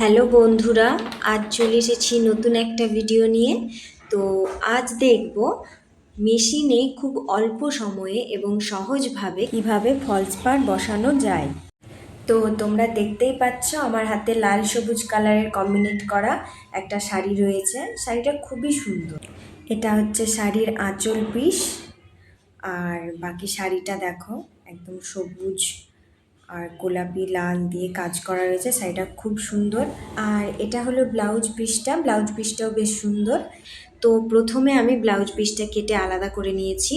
Hello বন্ধুরা, আজ চলে এসেছি নতুন একটা ভিডিও নিয়ে। তো আজ দেখব মেশিনে খুব অল্প সময়ে এবং সহজভাবে কীভাবে ফলস পার বসানো যায়। তো তোমরা দেখতেই পাচ্ছ, আমার হাতে লাল সবুজ কালারের কম্বিনেট করা একটা শাড়ি রয়েছে। শাড়িটা খুবই সুন্দর। এটা হচ্ছে শাড়ির আঁচল পিস আর বাকি শাড়িটা দেখো, একদম সবুজ। আর গোলাপি, লাল দিয়ে কাজ করা রয়েছে শাড়িটা খুব সুন্দর। আর এটা হলো ব্লাউজ পিসটা, ব্লাউজ পিসটাও বেশ সুন্দর। তো প্রথমে আমি ব্লাউজ পিসটা কেটে আলাদা করে নিয়েছি।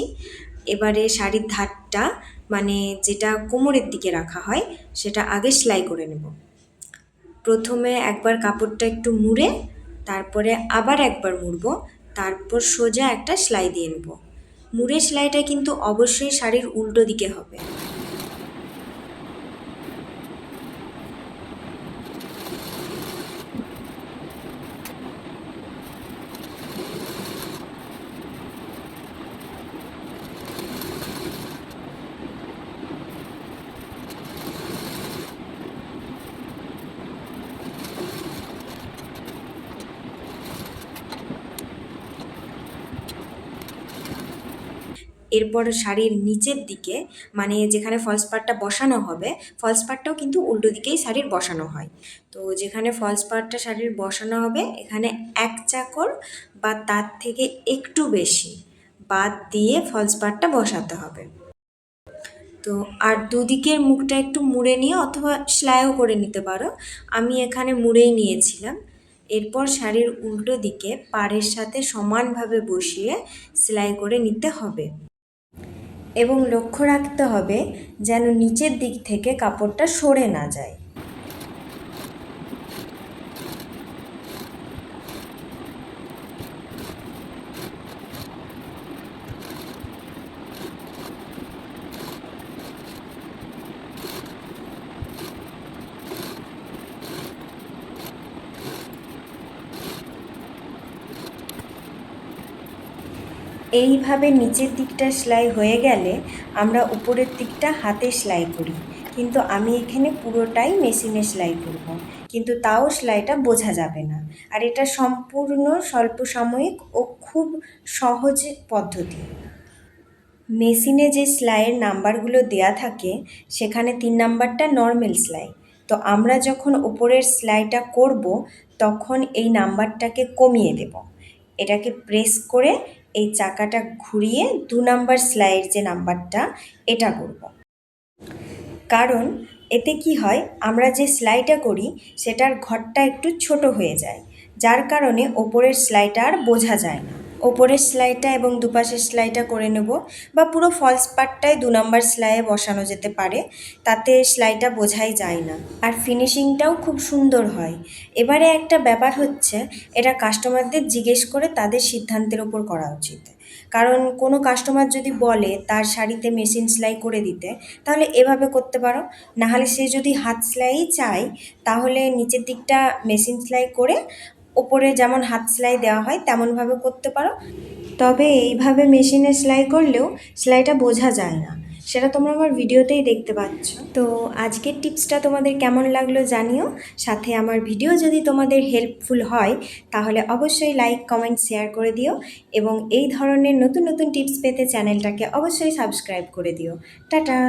এবারে শাড়ির ধারটা মানে যেটা কোমরের দিকে রাখা হয়, সেটা আগে সেলাই করে নেব। প্রথমে একবার কাপড়টা একটু মুড়ে, তারপরে আবার একবার মুড়বো, তারপর সোজা একটা সেলাই দিয়ে নেব। মুড়ে সেলাইটা কিন্তু অবশ্যই শাড়ির উল্টো দিকে হবে। এরপর শাড়ির নিচের দিকে মানে যেখানে ফলস পাড়টা বসানো হবে ফলস পাড়টাও কিন্তু উল্টো দিকেই শাড়ির বসানো হয়। তো যেখানে ফলস পাড়টা শাড়ির বসানো হবে, এখানে এক চাকর বা তার থেকে একটু বেশি বাদ দিয়ে ফলস পাড়টা বসাতে হবে। তো আর দুদিকের মুখটা একটু মুড়ে নিয়ে অথবা সেলাইও করে নিতে পারো। আমি এখানে মুড়েই নিয়েছিলাম। এরপর শাড়ির উল্টো দিকে পাড়ের সাথে সমানভাবে বসিয়ে সেলাই করে নিতে হবে। এবং লক্ষ্য রাখতে হবে যেন নিচের দিক থেকে কাপড়টা সরে না যায়। এইভাবে নিচের দিকটা সেলাই হয়ে গেলে আমরা উপরের দিকটা হাতে সেলাই করি। কিন্তু আমি এখানে পুরোটাই মেশিনে সেলাই করব। কিন্তু তাও সেলাইটা বোঝা যাবে না। আর এটা সম্পূর্ণ স্বল্প সাময়িক ও খুব সহজ পদ্ধতি। মেশিনে যে সেলাইয়ের নাম্বারগুলো দেয়া থাকে, সেখানে তিন নাম্বারটা নর্মাল সেলাই। তো আমরা যখন ওপরের সেলাইটা করব, তখন এই নাম্বারটাকে কমিয়ে দেব। এটাকে প্রেস করে এই চাকাটা ঘুরিয়ে দু নাম্বার সেলাইয়ের যে নাম্বারটা, এটা করব। কারণ এতে কি হয়, আমরা যে সেলাইটা করি, সেটার ঘরটা একটু ছোট হয়ে যায়। যার কারণে ওপরের সেলাইটা আর বোঝা যায় না। ওপরের সেলাইটা এবং দুপাশের সেলাইটা করে নেব বা পুরো ফলস পার্টটাই দু নম্বর সেলাইয়ে বসানো যেতে পারে, তাতে সেলাইটা বোঝাই যায় না। আর ফিনিশিংটাও খুব সুন্দর হয়। এবারে একটা ব্যাপার হচ্ছে, এটা কাস্টমারদের জিজ্ঞেস করে তাদের সিদ্ধান্তের ওপর করা উচিত। কারণ কোনো কাস্টমার যদি বলে তার শাড়িতে মেশিন সেলাই করে দিতে, তাহলে এভাবে করতে পারো। নাহলে সে যদি হাত সেলাই চায়, তাহলে নিচের দিকটা মেশিন সেলাই করে ওপরে যেমন হাত সেলাই দেওয়া হয়, তেমনভাবে করতে পারো। তবে এইভাবে মেশিনে সেলাই করলেও সেলাইটা বোঝা যায় না। সেটা তোমরা আমার ভিডিওতেই দেখতে পাচ্ছ। তো আজকের টিপসটা তোমাদের কেমন লাগল জানিও। সাথে আমার ভিডিও যদি তোমাদের হেল্পফুল হয়, তাহলে অবশ্যই লাইক, কমেন্ট, শেয়ার করে দিও এবং এই ধরনের নতুন নতুন টিপস পেতে চ্যানেলটাকে অবশ্যই সাবস্ক্রাইব করে দিও। টাটা!